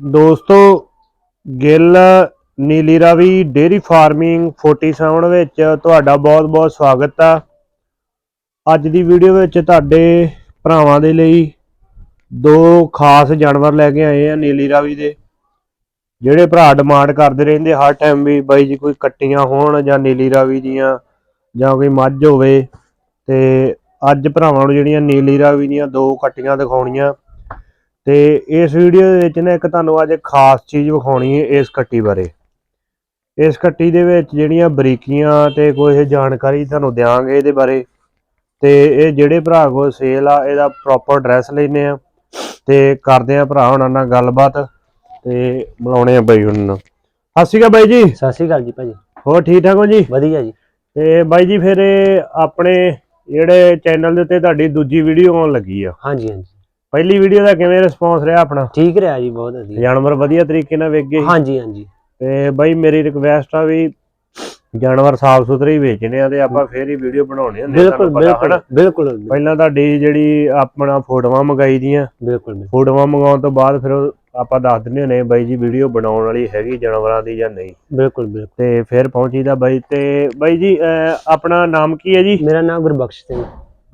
ਦੋਸਤੋ, Gill, Neeli Ravi dairy farming 47 ਵਿੱਚ ਤੁਹਾਡਾ ਬਹੁਤ-ਬਹੁਤ ਸਵਾਗਤ ਆ। ਅੱਜ ਦੀ ਵੀਡੀਓ ਵਿੱਚ ਤੁਹਾਡੇ ਭਰਾਵਾਂ ਦੇ ਲਈ ਦੋ ਖਾਸ ਜਾਨਵਰ ਲੈ ਕੇ ਆਏ ਆ ਨੀਲੀ ਰਾਵੀ ਦੇ, ਜਿਹੜੇ ਭਰਾ ਡਿਮਾਂਡ ਕਰਦੇ ਰਹਿੰਦੇ ਹਰ ਟਾਈਮ ਵੀ ਬਾਈ ਜੀ ਕੋਈ ਕੱਟੀਆਂ ਹੋਣ ਜਾਂ ਨੀਲੀ ਰਾਵੀ ਦੀਆਂ ਜਾਂ ਕੋਈ ਮੱਝ ਹੋਵੇ। ਤੇ ਅੱਜ ਭਰਾਵਾਂ ਨੂੰ ਜਿਹੜੀਆਂ ਨੀਲੀ ਰਾਵੀ ਦੀਆਂ ਦੋ ਕੱਟੀਆਂ ਦਿਖਾਉਣੀਆਂ। ਤੇ ਇਸ ਵੀਡੀਓ ਦੇ ਵਿੱਚ ਨਾ ਇੱਕ ਤੁਹਾਨੂੰ ਅੱਜ ਖਾਸ ਚੀਜ਼ ਵਿਖਾਉਣੀ ਹੈ ਇਸ ਕੱਟੀ ਬਾਰੇ। ਇਸ ਕੱਟੀ ਦੇ ਵਿੱਚ ਜਿਹੜੀਆਂ ਬਰੀਕੀਆਂ ਤੇ ਕੋਈ ਜਾਣਕਾਰੀ ਤੁਹਾਨੂੰ ਦਿਆਂਗੇ ਇਹਦੇ ਬਾਰੇ। ਤੇ ਇਹ ਜਿਹੜੇ ਭਰਾ ਕੋਲ ਸੇਲ ਆ ਇਹਦਾ ਪ੍ਰੋਪਰ ਐਡਰੈਸ ਲੈਨੇ ਆ। ਤੇ ਕਰਦੇ ਆ ਭਰਾ ਉਹਨਾਂ ਨਾਲ ਗੱਲਬਾਤ ਤੇ ਬੁਲਾਉਣੇ ਆ ਬਾਈ ਉਹਨਾਂ ਨੂੰ। ਸਤਿ ਸ਼੍ਰੀ ਅਕਾਲ ਬਾਈ ਜੀ। ਸਤਿ ਸ਼੍ਰੀ ਅਕਾਲ ਜੀ ਭਾਜੀ। ਹੋਰ ਠੀਕ ਠਾਕ ਹੋ ਜੀ? ਵਧੀਆ ਜੀ। ਤੇ ਬਾਈ ਜੀ ਫਿਰ ਆਪਣੇ ਜਿਹੜੇ ਚੈਨਲ ਦੇ ਉੱਤੇ ਤੁਹਾਡੀ ਦੂਜੀ ਵੀਡੀਓ ਆਉਣ ਲੱਗੀ ਆ। ਹਾਂਜੀ ਹਾਂਜੀ। ਪਹਿਲੀ ਵੀਡੀਓ ਦਾ ਕਿਵੇਂ ਰਿਸਪੌਂਸ ਰਿਹਾ ਆਪਣਾ? ਠੀਕ ਰਿਹਾ ਜੀ ਬਹੁਤ ਵਧੀਆ। ਜਾਨਵਰ ਵਧੀਆ ਤਰੀਕੇ ਨਾਲ ਸੀ। ਹਾਂਜੀ ਹਾਂਜੀ। ਤੇ ਬਾਈ ਮੇਰੀ ਰਿਕਵੈਸਟ ਆ ਵੀ ਜਾਨਵਰ ਸਾਫ਼ ਸੁਥਰੇ ਹੀ ਵੇਚਣੇ ਆ ਤੇ ਆਪਾਂ ਫੇਰ ਹੀ ਵੀਡੀਓ ਬਣਾਉਣੀ ਹੁੰਦੀ ਬਿਲਕੁਲ ਬਿਲਕੁਲ ਬਿਲਕੁਲ ਪਹਿਲਾਂ ਤੁਹਾਡੀ ਜਿਹੜੀ ਆਪਣਾ ਫੋਟੋਆਂ ਮੰਗਾਈ ਦੀਆਂ ਬਿਲਕੁਲ। ਫੋਟੋਆਂ ਮੰਗਾਉਣ ਤੋਂ ਬਾਅਦ ਫਿਰ ਆਪਾਂ ਦੱਸ ਦਿੰਦੇ ਹੁੰਦੇ ਬਾਈ ਜੀ ਵੀਡੀਓ ਬਣਾਉਣ ਵਾਲੀ ਹੈਗੀ ਜਾਨਵਰਾਂ ਦੀ ਜਾਂ ਨਹੀਂ। ਬਿਲਕੁਲ ਬਿਲਕੁਲ। ਤੇ ਫਿਰ ਪਹੁੰਚੀਦਾ ਬਾਈ ਤੇ ਬਾਈ ਜੀ ਆਪਣਾ ਨਾਮ ਕੀ ਹੈ ਜੀ? ਮੇਰਾ ਨਾਮ ਗੁਰਬਖਸ਼ ਸਿੰਘ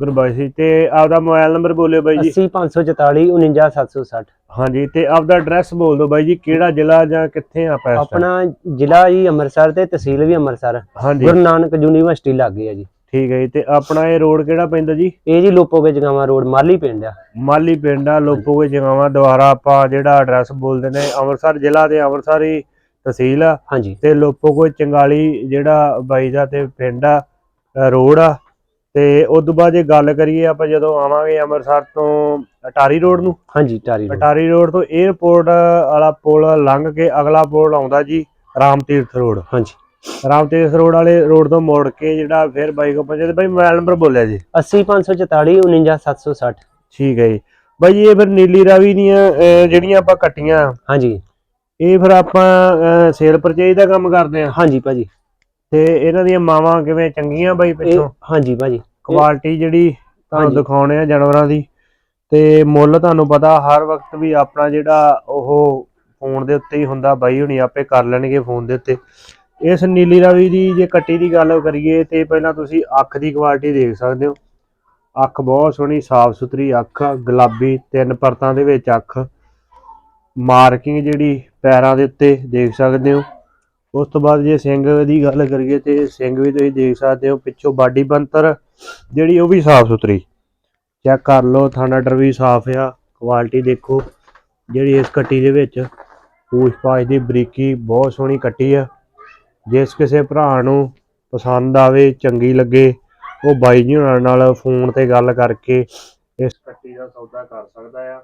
ਗੁਰਬਾਈ ਜੀ ਤੇ ਆਪਦਾ ਮੋਬਾਈਲ ਨੰਬਰ ਬੋਲਿਓ ਬਾਈ ਜੀ। 80544 49760 ਹਾਂਜੀ ਤੇ ਆਪਦਾ ਐਡਰੈਸ ਬੋਲ ਦਿਓ ਬਾਈ ਜੀ ਕਿਹੜਾ ਜ਼ਿਲ੍ਹਾ ਜਾਂ ਕਿੱਥੇ ਆ ਆਪਾਂ? ਆਪਣਾ ਜ਼ਿਲ੍ਹਾ ਜੀ ਅੰਮ੍ਰਿਤਸਰ ਤੇ ਤਹਿਸੀਲ ਵੀ ਅੰਮ੍ਰਿਤਸਰ। ਗੁਰੂ ਨਾਨਕ ਯੂਨੀਵਰਸਿਟੀ ਲੱਗੇ ਆ ਜੀ। ਠੀਕ ਹੈ ਜੀ ਤੇ ਆਪਣਾ ਇਹ ਰੋਡ ਕਿਹੜਾ ਪੈਂਦਾ ਜੀ? ਇਹ ਜੀ ਲੋਪੋਗੇ ਜਗਾਵਾ ਰੋਡ ਮਾਲੀ ਪਿੰਡ ਆ। ਮਾਲੀ ਪਿੰਡ ਆ ਲੋਪੋਗੇ ਜਗਾਵਾਂ ਦੁਆਰਾ ਆਪਾਂ ਜਿਹੜਾ ਐਡਰੈਸ ਬੋਲਦੇ ਨੇ ਅੰਮ੍ਰਿਤਸਰ ਜ਼ਿਲ੍ਹਾ ਤੇ ਅੰਮ੍ਰਿਤਸਰ ਹੀ ਤਹਿਸੀਲ ਆ। ਹਾਂਜੀ। ਤੇ ਲੋਪੋਗੇ ਚੰਗਾਲੀ ਜਿਹੜਾ ਬਾਈ ਦਾ ਤੇ ਪਿੰਡ ਆ ਰੋਡ ਆ। ਤੇ ਉਸ ਤੋਂ ਬਾਅਦ ਜੇ ਗੱਲ ਕਰੀਏ ਆਪਾਂ ਜਦੋਂ ਆਵਾਂਗੇ ਅੰਮ੍ਰਿਤਸਰ ਤੋਂ ਅਟਾਰੀ ਰੋਡ ਨੂੰ ਹਾਂਜੀ ਟਾਰੀ road। ਅਟਾਰੀ ਰੋਡ ਤੋਂ 에어ਪੋਰਟ ਵਾਲਾ ਪੁਲ ਲੰਘ ਕੇ ਅਗਲਾ ਪੁਲ ਆਉਂਦਾ ਜੀ ਰਾਮ ਤੀਰਥ ਰੋਡ। ਹਾਂਜੀ। ਰਾਮ ਤੀਰਥ ਰੋਡ ਵਾਲੇ ਰੋਡ ਤੋਂ ਮੁੜ ਕੇ ਜਿਹੜਾ ਫਿਰ ਬਾਈ ਕੋ ਪਹੁੰਚੇ ਤੇ ਬਾਈ ਮੋਬਾਈਲ ਨੰਬਰ ਬੋਲਿਆ ਜੀ। 80544 49760 ਠੀਕ ਹੈ ਜੀ। ਬਾਈ ਜੀ ਇਹ ਫਿਰ ਨੀਲੀ ਰਾਵੀ ਦੀਆਂ ਜਿਹੜੀਆਂ ਆਪਾਂ ਕੱਟੀਆਂ। ਹਾਂਜੀ। ਇਹ ਫਿਰ ਆਪਾਂ ਸੇਲ ਪਰਚੇਜ ਦਾ ਕੰਮ ਕਰਦੇ ਆ। ਹਾਂਜੀ ਭਾਜੀ। ਤੇ ਇਹਨਾਂ ਦੀਆਂ ਮਾਵਾਂ ਕਿਵੇਂ ਚੰਗੀਆਂ ਬਾਈ ਪਿੱਛੋਂ? ਹਾਂਜੀ ਭਾਜੀ। ਕੁਆਲਿਟੀ ਜਿਹੜੀ ਤੁਹਾਨੂੰ। ਦਿਖਾਉਣੇ ਆ ਜਾਨਵਰਾਂ ਦੀ। ਤੇ ਮੁੱਲ ਤੁਹਾਨੂੰ ਪਤਾ ਹਰ ਵਕਤ ਵੀ ਆਪਣਾ ਜਿਹੜਾ ਉਹ ਫੋਨ ਦੇ ਉੱਤੇ ਹੀ ਹੁੰਦਾ ਬਾਈ ਹੁਣੀ ਆਪੇ ਕਰ ਲੈਣਗੇ ਫੋਨ ਦੇ ਉੱਤੇ। ਇਸ ਨੀਲੀ ਰਾਵੀ ਦੀ ਜੇ ਕੱਟੀ ਦੀ ਗੱਲ ਕਰੀਏ ਤੇ ਪਹਿਲਾਂ ਤੁਸੀਂ ਅੱਖ ਦੀ ਕੁਆਲਿਟੀ ਦੇਖ ਸਕਦੇ ਹੋ। ਅੱਖ ਬਹੁਤ ਸੋਹਣੀ ਸਾਫ਼ ਸੁਥਰੀ ਅੱਖ ਗੁਲਾਬੀ ਤਿੰਨ ਪਰਤਾਂ ਦੇ ਵਿੱਚ ਅੱਖ। ਮਾਰਕਿੰਗ ਜਿਹੜੀ ਪੈਰਾਂ ਦੇ ਉੱਤੇ ਦੇਖ ਸਕਦੇ ਹੋ। ਉਸ ਤੋਂ ਬਾਅਦ ਜੇ ਸਿੰਘ ਦੀ ਗੱਲ ਕਰੀਏ ਤੇ ਸਿੰਘ ਵੀ ਤੁਸੀਂ ਦੇਖ ਸਕਦੇ ਹੋ ਪਿੱਛੋਂ ਬਾਡੀ ਬੰਤਰ ਜਿਹੜੀ ਉਹ ਵੀ ਸਾਫ਼ ਸੁਥਰੀ। ਚੈੱਕ ਕਰ ਲਓ, ਥਾਣਾ ਡਰ ਵੀ ਸਾਫ਼ ਆ, ਕੁਆਲਿਟੀ ਦੇਖੋ ਜਿਹੜੀ ਇਸ ਕੱਟੀ ਦੇ ਵਿੱਚ। ਪੂਛ ਪਾਛ ਦੀ ਬਰੀਕੀ ਬਹੁਤ ਸੋਹਣੀ ਕੱਟੀ ਆ। ਜਿਸ ਕਿਸੇ ਭਰਾ ਨੂੰ ਪਸੰਦ ਆਵੇ, ਚੰਗੀ ਲੱਗੇ, ਉਹ ਬਾਈ ਜੀ ਹੁਣਾਂ ਨਾਲ ਫੋਨ ਤੇ ਗੱਲ ਕਰਕੇ ਇਸ ਕੱਟੀ ਦਾ ਸੌਦਾ ਕਰ ਸਕਦਾ ਆ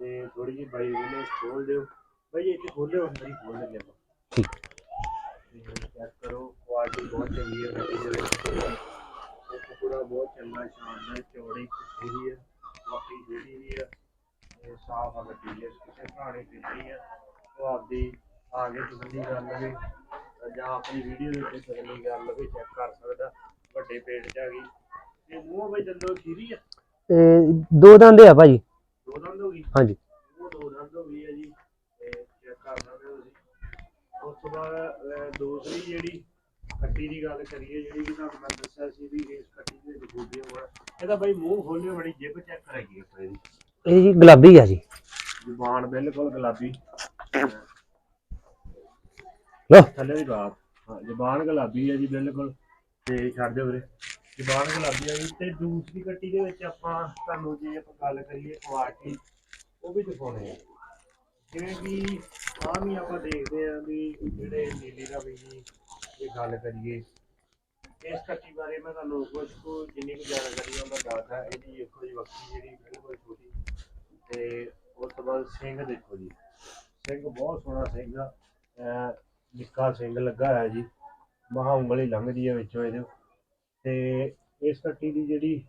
ਤੇ ਥੋੜੀ ਜਿਹੀ ਬਾਈ ਨੇ ਖੋਲ ਦਿਓ। ਬਾਈ ਇੱਥੇ ਖੋਲਿਓ ਅੰਦਰ ਖੋਲ ਲੈਂਦੇ ਠੀਕ। ਚੈੱਕ ਕਰੋ ਕੁਆਲਿਟੀ ਬਹੁਤ ਚੰਗੀ ਹੈ ਕੱਟੀ ਦੇ ਵਿੱਚ ਇਹ ਪੂਰਾ ਬਹੁਤ ਚੰਗਾ ਸ਼ਾਨਦਾਰ ਚੌੜੀ ਖੂਰੀ ਹੈ ਬਾਕੀ ਜਿਹੜੀ ਵੀ ਹੈ ਇਹ ਸਾਫ਼ ਆ ਗੱਡੀ ਹੈ ਕਿਸੇ ਪੀਤੀ ਹੈ ਉਹ ਆਪਦੀ ਆਗੇ ਤਸੱਲੀ ਕਰ ਲਵੇ ਜਾਂ ਆਪਣੀ ਵੀਡੀਓ ਦੇ ਉੱਤੇ ਤਸੱਲੀ ਕਰ ਲਵੇ ਚੈੱਕ ਕਰ ਸਕਦਾ ਵੱਡੇ ਪੇਟ ਚ ਆ ਗਈ ਇਹ ਮੂੰਹ ਵਿੱਚ ਦੰਦੋ ਖੀਰੀ ਆ ਇਹ ਦੋ ਦੰਦ ਆ ਭਾਜੀ। ਦੋ ਦੰਦ ਹੋ ਗਈ? ਹਾਂਜੀ। ਉਹ ਦੋ ਦੰਦ ਹੋ ਗਈ ਹੈ ਜੀ ਤੇ ਚੈੱਕ ਕਰ ਸਕਦੇ ਹੋ ਤੁਸੀਂ ਉਸ ਤੋਂ ਬਾਅਦ ਅਹ, ਦੂਸਰੀ ਜਿਹੜੀ ਕੱਟੀ ਦੀ ਗੱਲ ਕਰੀਏ ਜਿਹੜੀ ਕਿ ਤੁਹਾਨੂੰ ਮੈਂ ਦੱਸਿਆ ਸੀ ਵੀ ਇਸ ਕੱਟੀ ਦੇ ਵਿੱਚ ਖੂਬੀਆਂ ਹੋਣ ਇਹਦਾ ਬਾਈ ਮੂੰਹ ਖੋਲਿਓ ਬੜੀ ਜਿੱਬ ਚੈੱਕ ਕਰਾਈਏ ਇੱਕ ਵਾਰੀ ਇਹ ਜੀ ਗੁਲਾਬੀ ਆ ਜੀ। ਜ਼ੁਬਾਨ ਬਿਲਕੁਲ ਗੁਲਾਬੀ। ਲੋ ਥੱਲੇ ਦੀ ਬਾਤ। ਹਾਂ ਜ਼ੁਬਾਨ ਗੁਲਾਬੀ ਹੈ ਜੀ ਬਿਲਕੁਲ। ਤੇ ਛੱਡ ਦਿਓ ਵੀਰੇ। ਜ਼ੁਬਾਨ ਗੁਲਾਬੀ ਹੈ ਜੀ ਤੇ ਦੂਸਰੀ ਕੱਟੀ ਦੇ ਵਿੱਚ ਆਪਾਂ ਤੁਹਾਨੂੰ ਜੇ ਆਪਾਂ ਗੱਲ ਕਰੀਏ ਕੁਆਲਿਟੀ ਉਹ ਵੀ ਦਿਖਾਉਣੇ ਆ। ਜਿਵੇਂ ਕਿ ਆਹ ਵੀ ਆਪਾਂ ਦੇਖਦੇ ਆ ਵੀ ਜਿਹੜੇ ਨੀਲੀ ਰਾਵੀ ਦੀ ਇਹ ਗੱਲ ਕਰੀਏ, ਇਸ ਕੱਟੀ ਬਾਰੇ ਮੈਂ ਤੁਹਾਨੂੰ ਕੁਝ ਕੁ ਜਿੰਨੀ ਕੁ ਜਾਣਕਾਰੀ ਆ ਦੱਸਦਾ, ਇਹਦੀ ਦੇਖੋ ਜੀ ਵੱਖਰੀ ਜਿਹੜੀ ਬਿਲਕੁਲ ਛੋਟੀ, ਤੇ ਉਸ ਤੋਂ ਬਾਅਦ ਸਿੰਘ ਦੇਖੋ ਜੀ। ਸਿੰਘ ਬਹੁਤ ਸੋਹਣਾ ਸਿੰਘ ਆ ਨਿੱਕਾ ਸਿੰਘ ਲੱਗਾ ਹੋਇਆ ਜੀ, ਮਹਾ ਉਂਗਲੀ ਲੰਘਦੀ ਹੈ ਵਿੱਚੋਂ ਇਹਦੇ ਤੇ ਇਸ ਕੱਟੀ ਦੀ ਜਿਹੜੀ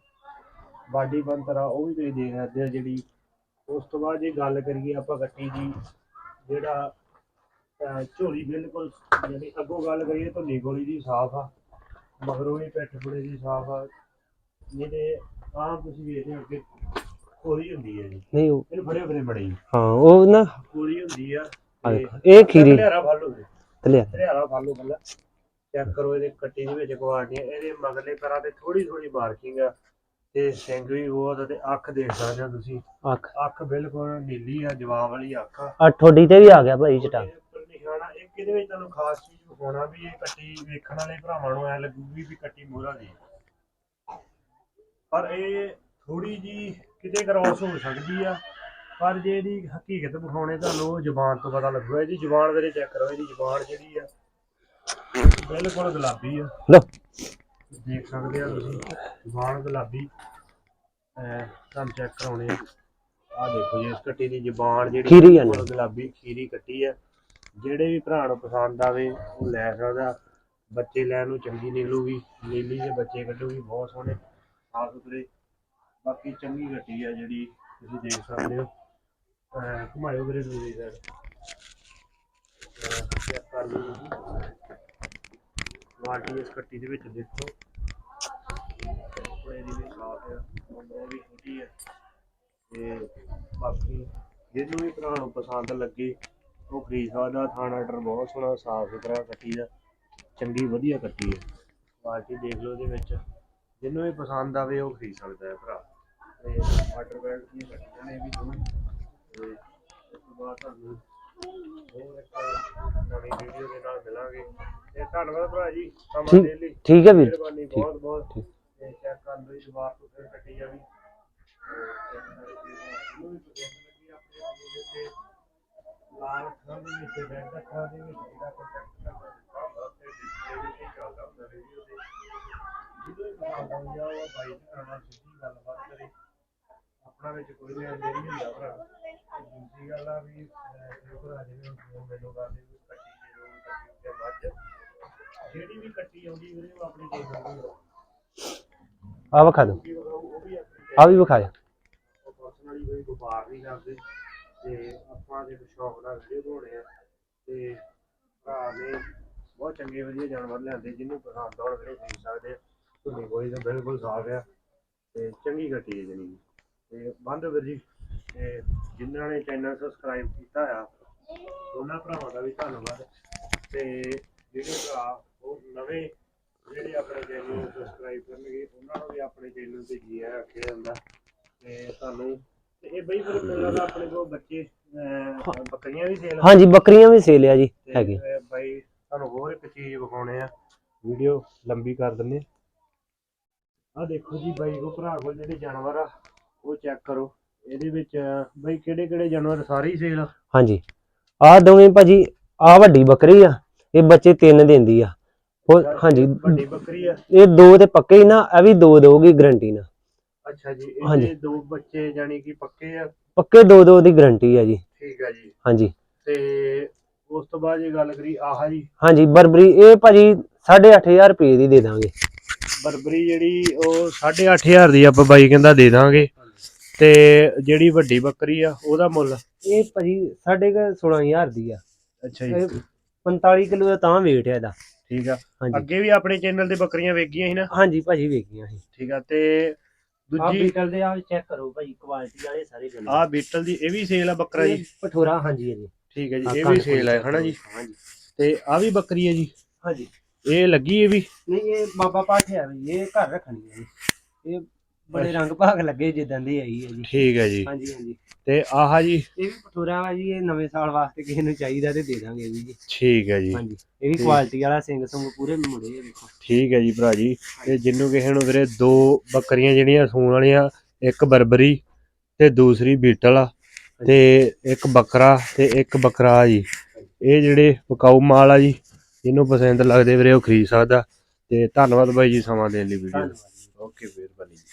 ਬਾਡੀ ਬੰਤਰ ਆ, ਉਹ ਵੀ ਤੁਸੀਂ ਦੇਖ ਸਕਦੇ ਹੋ ਜਿਹੜੀ, ਉਸ ਤੋਂ ਬਾਅਦ ਜੇ ਗੱਲ ਕਰੀਏ ਆਪਾਂ ਕੱਟੀ ਦੀ ਜਿਹੜਾ ਅਹ ਝੋਲੀ ਬਿਲਕੁਲ ਜਿਹੜੀ ਅੱਗੋਂ ਗੱਲ ਕਰੀਏ ਤਾਂ ਗੋਲੀ ਦੀ ਸਾਫ਼ ਆ ਮਗਰੋਂ ਵੀ ਪਿੱਠ ਪੁੜੇ ਦੀ ਸਾਫ਼ ਆ ਜਿਹਦੇ ਆਮ ਤੁਸੀਂ ਵੇਖਦੇ ਹੋ ਅੱਗੇ ਕੋਲੀ ਹੁੰਦੀ ਹੈ ਜੀ। ਨਹੀਂ ਉਹ ਇਹਨੂੰ ਫੜੇ ਫੜੇ ਬੜੀ ਹਾਂ। ਉਹ ਨਾ ਕੋਲੀ ਹੁੰਦੀ ਆ ਦੇਖੋ, ਇਹ ਖੀਰੀ ਧਲਿਆਰਾ ਫਲ ਹੋਵੇ ਤਲਿਆ। ਧਲਿਆਰਾ ਫਲ ਪਹਿਲਾਂ। ਚੈੱਕ ਕਰੋ ਇਹਦੇ ਕੱਟੀ ਦੇ ਵਿੱਚ ਕੁਆਲਟੀਆਂ ਇਹਦੇ ਮਗਲੇ ਪੈਰਾਂ ਤੇ ਥੋੜੀ ਥੋੜੀ ਮਾਰਕਿੰਗ ਆ। ਤੇ ਸਿੰਘ ਵੀ ਬਹੁਤ ਤੇ ਅੱਖ ਦੇਖ ਸਕਦੇ ਹੋ ਤੁਸੀਂ। ਅੱਖ। ਅੱਖ ਬਿਲਕੁਲ ਨੀਲੀ ਆ ਜਵਾਬ ਵਾਲੀ ਅੱਖ ਆ। ਆ ਠੋਡੀ ਤੇ ਵੀ ਆ ਗਿਆ ਭਾਈ ਚਟਾ। ਇਹਦੇ ਉੱਪਰ ਨਿਸ਼ਾਨਾ ਇੱਕ ਇਹਦੇ ਵਿੱਚ ਤੁਹਾਨੂੰ ਖਾਸ ਚੀਜ਼ ਹੋਣਾ ਵੀ ਇਹ ਕੱਟੀ ਵੇਖਣ ਵਾਲੇ ਭਰਾਵਾਂ ਨੂੰ ਐ ਲੱਗੂਗੀ ਵੀ ਕੱਟੀ ਮੋਹਰਾ ਦੀ। ਪਰ ਇਹ ਥੋੜੀ ਜੀ ਕਿਤੇ ਕ੍ਰਾਸ ਹੋ ਸਕਦੀ ਆ ਪਰ ਜੇ ਇਹਦੀ ਹਕੀਕਤ ਵਿਖਾਉਣੇ ਤੁਹਾਨੂੰ ਉਹ ਜ਼ੁਬਾਨ ਤੋਂ ਪਤਾ ਲੱਗੂਗਾ ਇਹਦੀ ਜ਼ੁਬਾਨ ਵੇਲੇ ਚੈੱਕ ਕਰੋ ਇਹਦੀ ਜ਼ੁਬਾਨ ਜਿਹੜੀ ਆ ਬਿਲਕੁਲ ਗੁਲਾਬੀ ਆ। ਲੋ ਦੇਖ ਸਕਦੇ ਆ ਤੁਸੀਂ ਜ਼ੁਬਾਨ ਗੁਲਾਬੀ ਤੁਹਾਨੂੰ ਚੈੱਕ ਕਰਾਉਣੇ ਆ। ਆ ਦੇਖੋ ਜੀ ਇਸ ਕੱਟੀ ਦੀ ਜ਼ੁਬਾਨ ਜਿਹੜੀ ਖੀਰੀ ਆ ਨਾ। ਬਿਲਕੁਲ ਗੁਲਾਬੀ ਖੀਰੀ ਕੱਟੀ ਆ। ਜਿਹੜੇ ਵੀ ਭਰਾ ਨੂੰ ਪਸੰਦ ਆਵੇ ਉਹ ਲੈ ਸਕਦਾ। ਬੱਚੇ ਲੈਣ ਨੂੰ ਚੰਗੀ ਨਿਕਲੂਗੀ ਨੀਲੀ ਦੇ ਬੱਚੇ ਕੱਢੂਗੀ ਬਹੁਤ ਸੋਹਣੇ ਸਾਫ਼ ਸੁਥਰੇ। ਬਾਕੀ ਚੰਗੀ ਕੱਟੀ ਆ ਜਿਹੜੀ ਤੁਸੀਂ ਦੇਖ ਸਕਦੇ ਹੋ। ਅਹ ਘੁਮਾਇਓ ਵੀਰੇ ਦੂਜੀ ਸਾਈਡ ਚੈੱਕ ਕਰ ਲਓ। ਤੁਸੀਂ ਕੁਆਲਿਟੀ ਇਸ ਕੱਟੀ ਦੇ ਵਿੱਚ ਦੇਖੋ। ਕੱਪੜੇ ਦੀ ਵੀ ਸਾਫ਼ ਆ ਉਹ ਵੀ ਛੋਟੀ ਆ। ਤੇ ਬਾਕੀ ਜਿਹਨੂੰ ਵੀ ਭਰਾ ਨੂੰ ਪਸੰਦ ਲੱਗੇ, ਉਹ ਖਰੀਦ ਸਕਦਾ। ਥਾਣਾ ਆਰਡਰ ਬਹੁਤ ਸੋਹਣਾ, ਸਾਫ਼ ਸੁਥਰਾ ਕੱਟੀ ਦਾ। ਚੰਗੀ ਵਧੀਆ ਕੱਟੀ ਹੈ ਕੁਆਲਿਟੀ ਦੇਖ ਲਓ ਇਹਦੇ ਵਿੱਚ। ਜਿਹਨੂੰ ਵੀ ਪਸੰਦ ਆਵੇ, ਉਹ ਖਰੀਦ ਸਕਦਾ ਹੈ ਭਰਾ। ਤੇ ਵਾਟਰ ਬੈਲਟ ਦੀਆਂ ਕੱਟੀਆਂ ਨੇ ਵੀ ਦੋਵੇਂ। ਤੇ ਇਸ ਤੋਂ ਬਾਅਦ ਤੁਹਾਨੂੰ ਹੋਰ ਇੱਕ ਨਵੀਂ ਵੀਡੀਓ ਦੇ ਨਾਲ ਮਿਲਾਂਗੇ ਤੇ ਧੰਨਵਾਦ ਭਰਾ ਜੀ ਸਮਾਂ ਠੀਕ- ਲਈ। ਠੀਕ ਹੈ ਵੀਰ। ਮਿਹਰਬਾਨੀ ਬਹੁਤ ਬਹੁਤ। ਤੇ ਚੈੱਕ ਕਰ ਲਓ ਇਸ ਵਾਰ ਤੋਂ ਫਿਰ ਕੱਟੀ ਜਾਵੀ। ਜਿਹਨੂੰ ਵੀ ਪਸੰਦ ਲੱਗੀ ਆਪਣੇ ਵੀਡੀਓ ਤੇ ਲਾਲ ਅੱਖਰਾਂ ਦੇ ਵਿੱਚ ਰੈੱਡ ਅੱਖਰਾਂ ਦੇ ਵਿੱਚ ਜਿਹੜਾ ਕੰਟੈਕਟ ਕਰਨਾ ਦਿੱਤਾ ਹੁੰਦਾ ਤੇ ਡਿਸਪਲੇ ਵੀ ਨਹੀਂ ਚੱਲਦਾ ਹੁੰਦਾ ਵੀਡੀਓ ਤੇ ਜਿਹਨੂੰ ਵੀ ਪਸੰਦ ਆਉਂਦਾ ਉਹ ਬਾਈ ਦੇ ਨਾਲ ਸਿੱਧੀ ਗੱਲਬਾਤ ਕਰੇ ਆਪਣਾ ਵਿੱਚ ਕੋਈ ਲੈਣ ਦੇਣ ਨਹੀਂ ਹੁੰਦਾ ਭਰਾ। ਤੇ ਦੂਜੀ ਗੱਲ ਆ ਵੀ ਅਹ, ਜੇ ਭਰਾ ਜਿਵੇਂ ਹੁਣ ਫੋਨ ਮੈਨੂੰ ਕਰਦੇ ਵੀ ਕੱਟੀ ਦੇ ਦੋ ਕੱਟੀ ਤੇ ਮੱਝ ਜਿਹੜੀ ਵੀ ਕੱਟੀ ਆਉਂਦੀ ਵੀਰੇ ਉਹ ਆਪਣੀ ਦੇ ਦਿੰਦੀ ਆ। ਵਿਖਾ ਆ ਉਹ ਵੀ ਆਪਣੀ ਆ ਵੀ ਵਿਖਾ ਦਿਓ। ਪਰਸਨਲੀ ਕੋਈ ਵਪਾਰ ਨਹੀਂ ਕਰਦੇ। ਤੇ ਆਪਾਂ ਦੇ ਸ਼ੌਕ ਨਾਲ ਵੀਡੀਓ ਬਣਾਉਣੇ ਆ ਤੇ ਭਰਾ ਨੇ ਬਹੁਤ ਚੰਗੇ ਵਧੀਆ ਜਾਨਵਰ ਲਿਆਂਦੇ ਜਿਹਨੂੰ ਪਸੰਦ ਆਉਣ ਵੀਰੇ ਖਰੀਦ ਸਕਦੇ ਆ। ਤੁਹਾਡੀ ਕੋਈ ਤਾਂ ਬਿਲਕੁਲ ਸਾਫ਼ ਆ। ਤੇ ਚੰਗੀ ਗੱਟੀ ਹੈ ਜਣੀ ਤੇ ਬੰਦ ਵੀਰ ਜੀ ਤੇ ਜਿਨ੍ਹਾਂ ਨੇ ਚੈਨਲ ਸਬਸਕ੍ਰਾਈਬ ਕੀਤਾ ਆ ਉਹਨਾਂ ਭਰਾਵਾਂ ਦਾ ਵੀ ਧੰਨਵਾਦ। ਤੇ ਜਿਹੜੇ ਭਰਾ ਉਹ ਨਵੇਂ ਜਿਹੜੇ ਆਪਣੇ ਚੈਨਲ ਨੂੰ ਸਬਸਕ੍ਰਾਈਬ ਕਰਨਗੇ ਉਹਨਾਂ ਨੂੰ ਵੀ ਆਪਣੇ ਚੈਨਲ ਤੇ ਜੀ ਆਇਆਂ ਆਖਿਆ ਜਾਂਦਾ। ਤੇ ਤੁਹਾਨੂੰ ਤੇ ਇਹ ਬਈ ਫਿਰ ਮੈਨੂੰ ਲੱਗਦਾ ਆਪਣੇ ਕੋਲ ਬੱਚੇ ਅਹ, ਬੱਕਰੀਆਂ ਵੀ ਸੇਲ ਹਾਂਜੀ ਬੱਕਰੀਆਂ ਵੀ ਸੇਲ ਆ ਜੀ ਹੈਗੀ। ਤੇ ਬਾਈ ਤੁਹਾਨੂੰ ਹੋਰ ਇੱਕ ਚੀਜ਼ ਵਿਖਾਉਣੇ ਆ। ਵੀਡੀਓ ਲੰਬੀ ਕਰ ਦਿੰਨੇ ਆ। ਦੇਖੋ ਜੀ ਬਾਈ ਕੋ ਭਰਾ ਕੋਲ ਜਿਹੜੇ ਜਾਨਵਰ ਆ ਉਹ ਚੈੱਕ ਕਰੋ। ਇਹਦੇ ਵਿੱਚ ਬਾਈ ਕਿਹੜੇ ਕਿਹੜੇ ਜਾਨਵਰ ਸਾਰੇ ਹੀ ਸੇਲ ਹਾਂਜੀ। ਆ ਦੋਵੇਂ ਭਾਜੀ ਆ ਵੱਡੀ ਬੱਕਰੀ ਆ। ਇਹ ਬੱਚੇ ਤਿੰਨ ਦਿੰਦੀ ਆ। ਹਾਂਜੀ। ਵੱਡੀ ਬੱਕਰੀ ਆ। ਇਹ ਦੋ ਤੇ ਪੱਕੇ ਹੀ ਨਾ ਇਹ ਵੀ ਦੋ ਦਊਗੀ ਗਰੰਟੀ ਨਾਲ। ਅੱਛਾ ਜੀ ਹਾਂਜੀ। ਇਹਦੇ ਦੋ ਬੱਚੇ ਜਾਨੀ ਕਿ ਪੱਕੇ ਆ? ਪੱਕੇ ਦੋ ਦੋ ਦੀ ਗਰੰਟੀ ਆ ਜੀ। ਠੀਕ ਆ ਜੀ। ਹਾਂਜੀ। ਤੇ ਉਸ ਤੋਂ ਬਾਅਦ ਜੇ ਗੱਲ ਕਰੀ ਆਹ ਜੀ। ਹਾਂਜੀ ਬਰਬਰੀ ਇਹ ਭਾਜੀ 8500 ਰੁਪਏ ਦੀ ਦੇ ਦਾਂਗੇ। ਬਰਬਰੀ ਜਿਹੜੀ ਉਹ 8500 ਦੀ ਆਪਾਂ ਬਾਈ ਕਹਿੰਦਾ ਦੇ ਦਾਂਗੇ। ਤੇ ਜਿਹੜੀ ਵੱਡੀ ਬੱਕਰੀ ਆ ਉਹਦਾ ਮੁੱਲ? ਇਹ ਭਾਜੀ 16000 ਦੀ ਆ। ਅੱਛਾ ਇਹ 45 ਕਿਲੋ ਦਾ ਤਾਂ weight ਹੈ ਇਹਦਾ। ਠੀਕ ਆ। ਹਾਂਜੀ। ਅੱਗੇ ਵੀ ਆਪਣੇ ਚੈਨਲ ਤੇ ਬੱਕਰੀਆਂ ਵੇਖੀਆਂ ਸੀ ਨਾ? ਹਾਂਜੀ ਭਾਜੀ ਵੇਖੀਆਂ ਸੀ। ਠੀਕ ਆ ਤੇ ਆ ਦੂਜੀ ਬੀਟਲ ਦੇ ਆ ਚੈੱਕ ਕਰੋ ਭਾਜੀ ਕੁਆਲਿਟੀ ਵਾਲੇ ਸਾਰੇ ਗੱਲੇ ਆ ਬੀਟਲ ਦੀ ਇਹ ਵੀ ਸੇਲ ਆ ਬੱਕਰਾ ਜੀ? ਪਠੋਰਾ ਹਾਂਜੀ ਜੀ ਠੀਕ ਹੈ ਜੀ ਇਹ ਵੀ ਸੇਲ ਹੈ ਹਨਾ ਜੀ? ਹਾਂਜੀ। ਤੇ ਆ ਵੀ ਬੱਕਰੀ ਹੈ ਜੀ? ਹਾਂਜੀ। ਇਹ ਲੱਗੀ ਇਹ ਵੀ? ਨਹੀਂ ਇਹ ਬਾਬਾ ਪਾਠਿਆ ਵੀ ਇਹ ਘਰ ਰੱਖਣੀ ਹੈ ਜੀ। ਇਹ ਬੜੇ ਰੰਗ ਭਾਗ ਲੱਗੇ ਜਿੱਦਾਂ ਦੀ ਆਈ ਹੈ ਜੀ। ਠੀਕ ਹੈ ਜੀ। ਹਾਂਜੀ ਹਾਂਜੀ। ਤੇ ਆਹ ਜੀ। ਇਹ ਵੀ ਪਠੋਰਾ ਵਾ ਜੀ ਇਹ ਨਵੇਂ ਸਾਲ ਵਾਸਤੇ ਕਿਸੇ ਨੂੰ ਚਾਹੀਦਾ ਤੇ ਦੇ ਦਾਂਗੇ ਵੀ ਜੀ। ਠੀਕ ਹੈ ਜੀ। ਹਾਂਜੀ ਇਹ ਵੀ। ਕੁਆਲਿਟੀ ਵਾਲਾ ਸਿੰਘ ਸੰਗ ਪੂਰੇ ਮੁੜੇ ਆ ਵੇਖੋ ਠੀਕ ਹੈ ਜੀ ਭਰਾ ਜੀ। ਤੇ ਜਿੰਨੂੰ ਕਿਸੇ ਨੂੰ ਵੀਰੇ ਦੋ ਬੱਕਰੀਆਂ ਜਿਹੜੀਆਂ ਸੂਣ ਵਾਲੀਆਂ ਇੱਕ ਬਰਬਰੀ ਤੇ ਦੂਸਰੀ ਬੀਟਲ ਆ ਤੇ ਇੱਕ ਬੱਕਰਾ ਤੇ ਇੱਕ ਬੱਕਰਾ ਜੀ। ਇਹ ਜਿਹੜੇ ਪਕਾਊ ਮਾਲ ਆ ਜੀ ਜਿਹਨੂੰ ਪਸੰਦ ਲੱਗਦੇ ਵੀਰੇ ਉਹ ਖਰੀਦ ਸਕਦਾ। ਤੇ ਧੰਨਵਾਦ ਬਾਈ ਜੀ ਸਮਾਂ ਦੇਣ ਲਈ ਵੀਡੀਓ। ਓਕੇ ਮਿਹਰਬਾਨੀ ਜੀ।